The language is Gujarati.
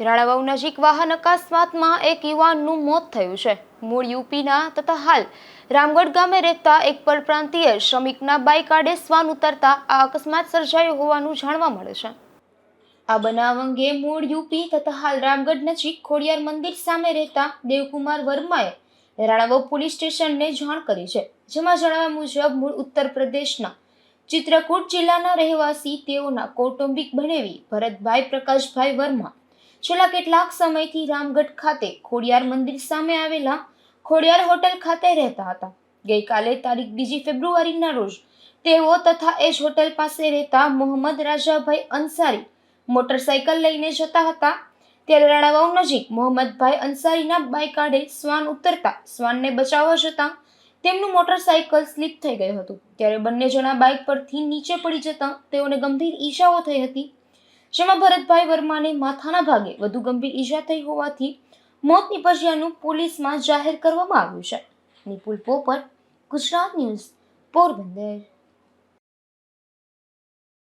રાણાવાવ નજીક વાહન અકસ્માતમાં એક યુવાનનું મોત થયું છે. મૂળ યુપીના તથા હાલ રામગઢ ગામે રહેતા એક પરપ્રાંતીય શ્રમિકના બાઇક આડે શ્વાન ઉતરતા આ અકસ્માત સર્જાયો હોવાનું જાણવા મળે છે. આ બનાવ અંગે મૂળ યુપી તથા હાલ રામગઢ નજીક ખોડિયાર મંદિર સામે રહેતા દેવકુમાર વર્માએ રાણાવાવ પોલીસ સ્ટેશનને જાણ કરી છે. જેમાં જણાવ્યા મુજબ મૂળ ઉત્તર પ્રદેશના ચિત્રકૂટ જિલ્લાના રહેવાસી તેઓના કૌટુંબિક બનેવી ભરતભાઈ પ્રકાશભાઈ વર્મા છેલ્લા કેટલાક સમયથી રામગઢ ખાતે ખોડિયાર મંદિર સામે આવેલા ખોડિયાર હોટલ ખાતે રહેતા હતા. ગઈકાલે તારીખ બીજી ફેબ્રુઆરીના રોજ તેઓ તથા એ જ હોટેલ પાસે રહેતા મોહમ્મદ રાજાભાઈ અંસારી મોટરસાયકલ લઈને જતા હતા. ત્યારે રાણાવાવ નજીક મોહમ્મદભાઈ અંસારીના બાઇક આડે શ્વાન ઉતરતા શ્વાનને બચાવવા જતાં તેમનું મોટરસાયકલ સ્લીપ થઈ ગયું હતું. ત્યારે બંને જણા બાઇક પરથી નીચે પડી જતાં તેઓને ગંભીર ઈજાઓ થઈ હતી. જેમાં ભરતભાઈ વર્માને માથાના ભાગે વધુ ગંભીર ઈજા થઈ હોવાથી મોત નિપજ્યાનું પોલીસમાં જાહેર કરવામાં આવ્યું છે. નિપુલ પોપટ, ગુજરાત ન્યૂઝ, પોરબંદર.